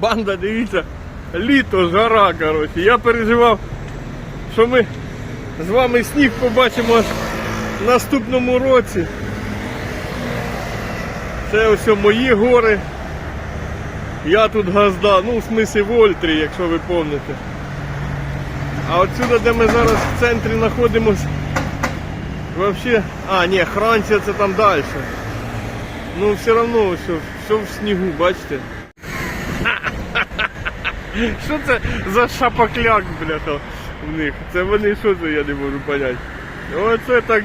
Банда, дивіться, літо, жара, коротше. Я переживав, що ми з вами сніг побачимо в наступному році. Це ось мої гори. Я тут газда, ну в смислі Вольтрі, якщо ви пам'ятаєте. А отсюди, де ми зараз в центрі знаходимося, вообще. А, ні, Хранція це там далі. Ну все одно все, все в снігу, бачите? Що це за шапокляк, бляха, в них? Це вони що це, я не можу поняти. Оце так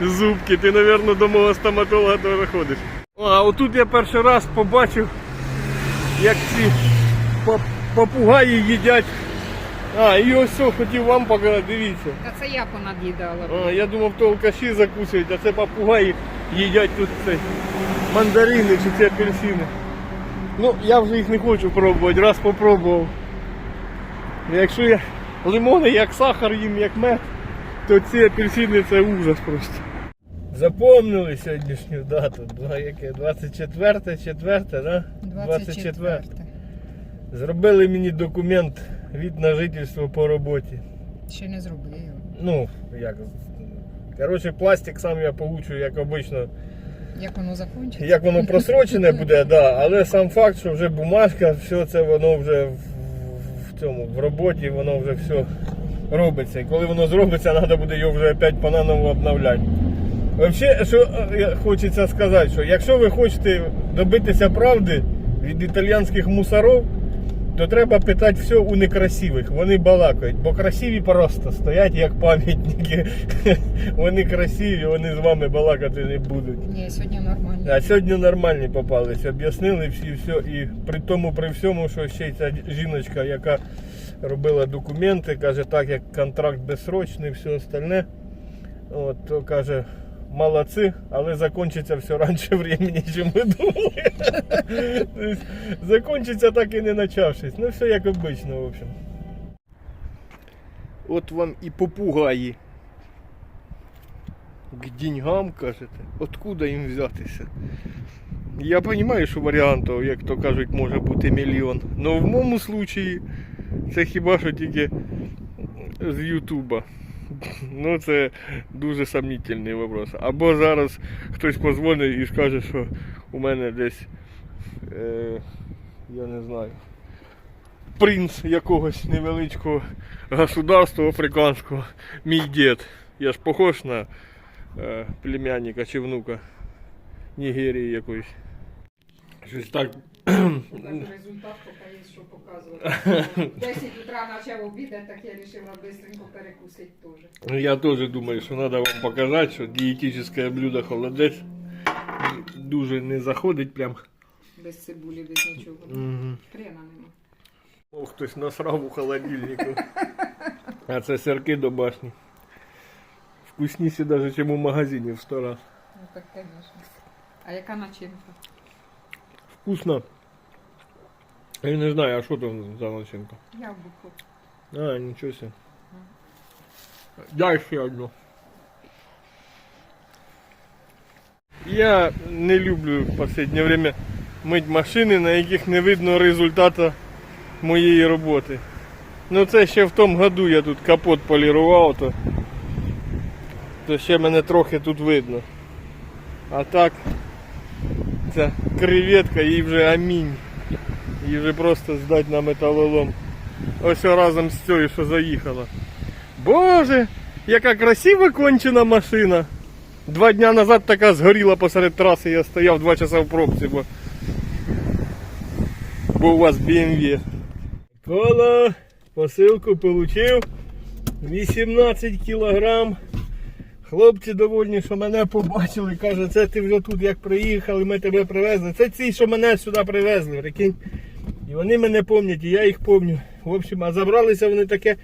зубки, ти, мабуть, до мого стоматолога теж ходиш. А отут я перший раз побачив, як ці папугаї їдять. А, і ось що хотів вам показати, дивіться. Та це я понад'їдала. А, я думав, то алкаші закусують, а це папугаї їдять тут цей мандарини чи ці апельсини. Ну, я вже їх не хочу пробувати, раз попробував. Якщо я лимони як сахар їм, як мед, то ці апельсини це ужас просто. Запомнили сьогоднішню дату, яке? 24, 4, да? 24. Зробили мені документ від на жительство по роботі. Ще не зробив. Ну, як. Коротше, пластик сам я получу, як обично. Як воно закінчиться? Як воно просрочене буде, да, але сам факт, що вже бумажка, все це воно вже в, в цьому в роботі, воно вже все робиться. І коли воно зробиться, треба буде його вже опять по-наново обновляти. Взагалі, що е, хочеться сказати, що якщо ви хочете добитися правди від італійських мусорів, то треба питати все у некрасивих. Вони балакають, бо красиві просто стоять як пам'ятники. Вони красиві, вони з вами балакати не будуть. Ні, сьогодні нормально. А сьогодні нормальні попались, об'яснили всі все. І при тому, при всьому, що ще й ця жіночка, яка робила документи, каже, так як контракт безсрочний, все остальне. От, то каже, молодці, але закінчиться все раніше времени, ніж ми думали. Тобто, Закінчиться так і не почавшись. Ну все як обично, в общем. От вам і попугаї. К деньгам, кажете, откуда їм взятися? Я розумію, що варіантів, як то кажуть, може бути мільйон. Але в моєму случаї це хіба що тільки з Ютуба. Ну це дуже сомнительний вопрос. Або зараз хтось позвонить і скаже, що у мене десь, е, я не знаю, принц якогось невеличкого государства африканського, мій дід. Я ж похож на е, племянника чи внука Нігерії якоїсь. Щось так. Результат поки є, що показувати. 10 утра почав обідати, так я вирішила швидко перекусити теж. Я тоже думаю, що треба вам показати, що дієтичне блюдо холодець дуже не заходить прям. Без цибулі, без нічого. Мгм. Хрена нема. О, хтось насрав у холодильнику. А це сирки до башні. Вкусніші навіть, ніж у магазині в сто раз. Ну так, звісно. А яка начинка? Вкусно. Я не знаю, а що там за начинка? Яблуко. А, нічого себе. Дай ще одну. Я не люблю в последнее время мить машини, на яких не видно результату моєї роботи. Ну це ще в тому году я тут капот полірував, то, то ще мене трохи тут видно. А так ця креветка, їй вже амінь. Її вже просто здать на металолом. Ось разом з цією, що заїхала. Боже, яка красива кончена машина. Два дня назад така згоріла посеред траси, я стояв два часа в пробці, бо, бо у вас BMW. Кола, посилку получив. 18 кілограм. Хлопці довольні, що мене побачили. Каже, це ти вже тут як приїхали, ми тебе привезли. Це ці, що мене сюди привезли, прикинь. І вони мене пам'ятають, і я їх пам'ятаю. В общем, а забралися вони таке,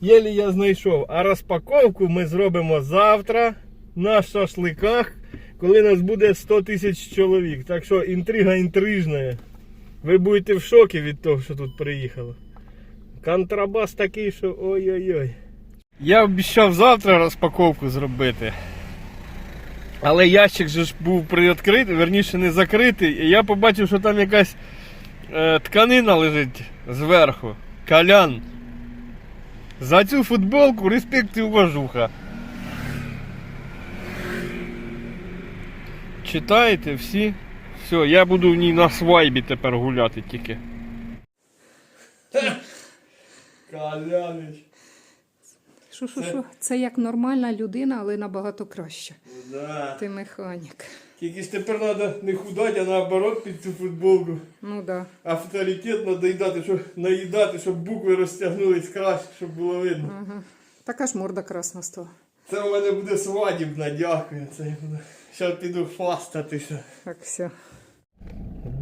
єлі я знайшов. А розпаковку ми зробимо завтра на шашликах, коли нас буде 100 тисяч чоловік. Так що інтрига інтрижна. Ви будете в шокі від того, що тут приїхало. Контрабас такий, що ой-ой-ой. Я обіцяв завтра розпаковку зробити. Але ящик же ж був приоткритий, верніше не закритий. І я побачив, що там якась тканина лежить зверху. Колян. За цю футболку респект і уважуха. Читаєте всі? Все, я буду в ній на свайбі тепер гуляти тільки. Колянич. Що, що, що? Це як нормальна людина, але набагато краще. Да. Ти механік. Ж тепер треба не худати, а наоборот під цю футболку. Ну да. Авторитет треба їдати, щоб наїдати, щоб букви розтягнулись краще, щоб було видно. Ага. Така ж морда красна стала. Це у мене буде свадібна, дякую. Це я буду. Зараз піду фастатися. Так, все.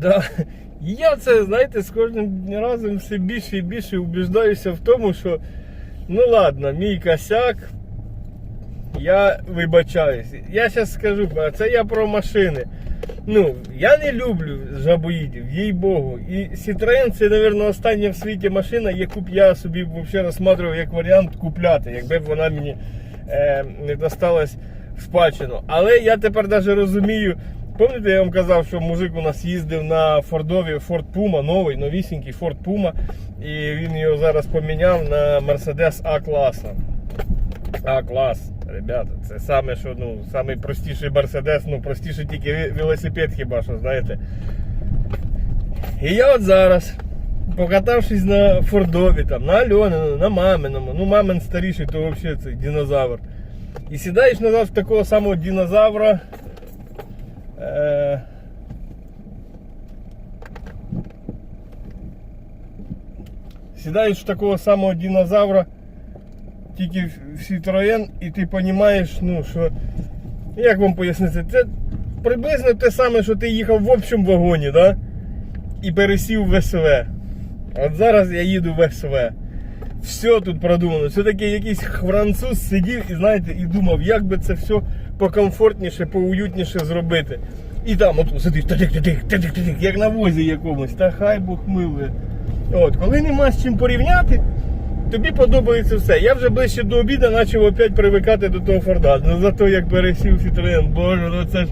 Да. Я це, знаєте, з кожним разом все більше і більше убіждаюся в тому, що ну ладно, мій косяк. Я вибачаюсь. Я зараз скажу, це я про машини. Ну, я не люблю жабоїдів, їй Богу. І Citroen це, мабуть, остання в світі машина, яку б я собі взагалі розглядав як варіант купляти, якби б вона мені е, не досталась в спадщину. Але я тепер навіть розумію. Пам'ятаєте, я вам казав, що мужик у нас їздив на Фордові Ford Puma, новий, новісінький Ford Puma, і він його зараз поміняв на Mercedes А класа. А клас, ребята, це саме, що ну, самий простіший Мерседес, ну простіший тільки ве- велосипед хіба що, знаєте. І я от зараз, покатавшись на Фордові, там, на Альонину, на маминому, ну мамин старіший, то взагалі це динозавр. І сідаєш назад в такого самого динозавра. Е... Сідаєш в такого самого динозавра, Тільки в Citroën, і ти розумієш, ну, що. Як вам пояснити? Це приблизно те саме, що ти їхав в общому вагоні, да? і пересів в СВ. От зараз я їду в СВ. Все тут продумано. Все-таки якийсь француз сидів і знаєте, і думав, як би це все покомфортніше, поуютніше зробити. І там от сидиш, як на возі якомусь, та хай Бог милує. От, коли нема з чим порівняти, тобі подобається все. Я вже ближче до обіду почав опять привикати до того Форда. Ну зато як пересів Citroen, боже, ну це ж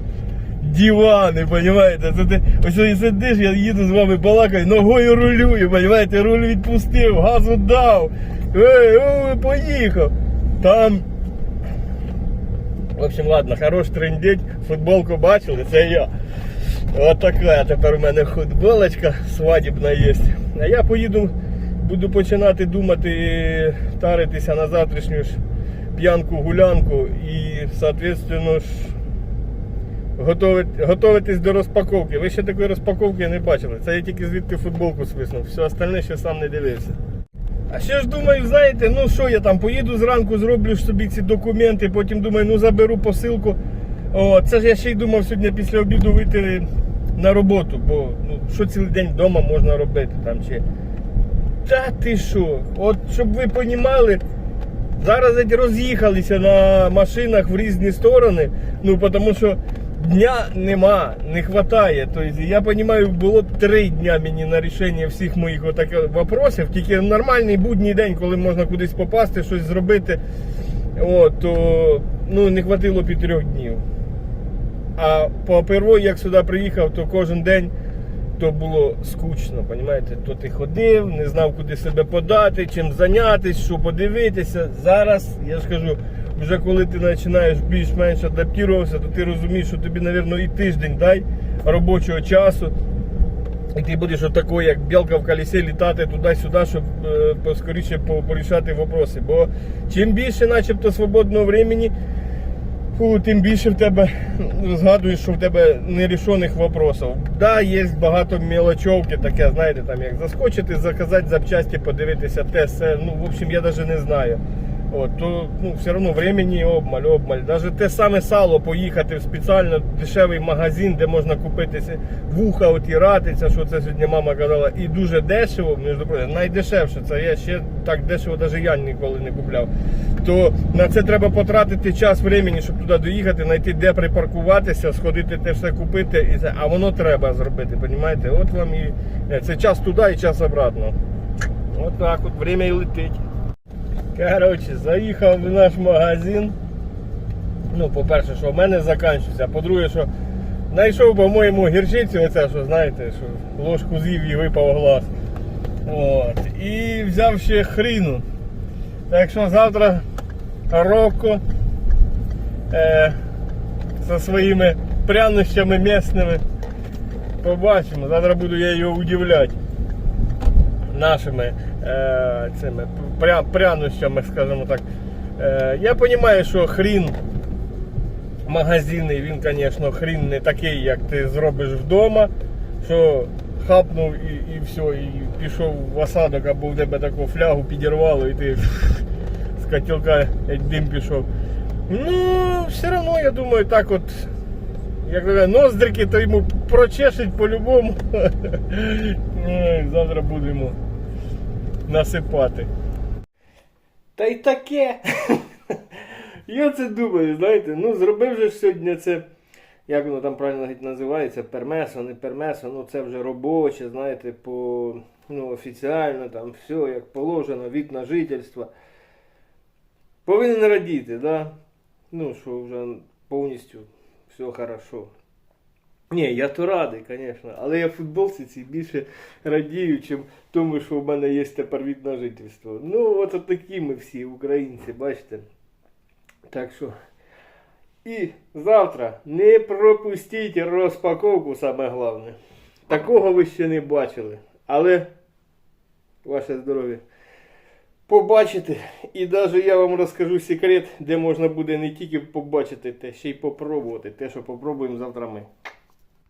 дивани, понимаєте? Це ти ось ось сидиш, я їду з вами балакаю, ногою рулюю, понимаєте, руль відпустив, газу дав. Ей, ой, поїхав. Там. В общем, ладно, хорош трендеть, футболку бачили, це я. От така тепер у мене футболочка свадібна є. А я поїду, буду починати думати, таритися на завтрашню ж п'янку-гулянку і, соответственно, ж, готовить, готуватись до розпаковки. Ви ще такої розпаковки не бачили. Це я тільки звідти футболку свиснув. Все остальне ще сам не дивився. А ще ж думаю, знаєте, ну що я там поїду зранку, зроблю собі ці документи, потім думаю, ну заберу посилку. О, це ж я ще й думав сьогодні після обіду вийти на роботу, бо ну, що цілий день вдома можна робити там чи. Та ти що? От щоб ви понімали, зараз роз'їхалися на машинах в різні сторони, ну тому що дня нема, не вистачає. Тобто, я розумію, було б три дня мені на рішення всіх моїх отаких вопросів, тільки нормальний будній день, коли можна кудись попасти, щось зробити, от, то ну, не хватило б і трьох днів. А по первої, як сюди приїхав, то кожен день то було скучно, понімаєте? То ти ходив, не знав, куди себе подати, чим зайнятися, що подивитися. Зараз, я ж кажу, вже коли ти починаєш більш-менш адаптуватися, то ти розумієш, що тобі, мабуть, і тиждень дай робочого часу. І ти будеш отако, як білка в колесі літати туди-сюди, щоб е, поскоріше порішати вопроси. Бо чим більше начебто свободного времени, Фу, тим більше в тебе ну, згадуєш, що в тебе нерішених вопросів. Да, є багато мілочовки, таке, знаєте, там як заскочити, заказати запчасті, подивитися те, все. Ну, в общем, я навіть не знаю. От, то ну, все одно времени обмаль, обмаль. Навіть те саме сало поїхати в спеціально дешевий магазин, де можна купити сі- вуха отіратися, що це сьогодні мама казала, і дуже дешево, між прочим, найдешевше, це я ще так дешево навіть я ніколи не купляв. То на це треба потратити час времени, щоб туди доїхати, знайти де припаркуватися, сходити те все купити, і це, а воно треба зробити, розумієте? От вам і е, це час туди і час обратно. От так от время і летить. Коротше, заїхав в наш магазин. Ну, по-перше, що в мене закінчився, а по-друге, що Знайшов, по-моєму, гірчицю, оце, що знаєте, що ложку з'їв і випав глаз. От. І взяв ще хріну. Так що завтра Роко е, зі своїми прянощами місними. Побачимо. Завтра буду я його удивляти нашими е, цими пря, прянощами, скажімо так. Е, я розумію, що хрін магазинний, він, звісно, хрін не такий, як ти зробиш вдома, що хапнув і, і все, і пішов в осадок або в тебе таку флягу підірвало, і ти з котілка дим пішов. Ну, все одно, я думаю, так от, як говорять, ноздрики, то йому прочешуть по-любому. Завтра будемо насипати. Та й таке. Я це думаю, знаєте, ну зробив же сьогодні це, як воно там правильно називається, пермесо, не пермесо, ну це вже робоче, знаєте, по ну, офіціально там все як положено, вік на жительство. Повинен радіти, да? Ну, що вже повністю все хорошо. Ні, я то радий, звісно, але я футболці цій більше радію, чим тому, що в мене є тепер від на жительство. Ну, от, от такі ми всі українці, бачите. Так що. І завтра не пропустіть розпаковку, саме головне. Такого ви ще не бачили. Але ваше здоров'я. Побачите. І навіть я вам розкажу секрет, де можна буде не тільки побачити те, ще й попробувати. Те, що попробуємо завтра ми.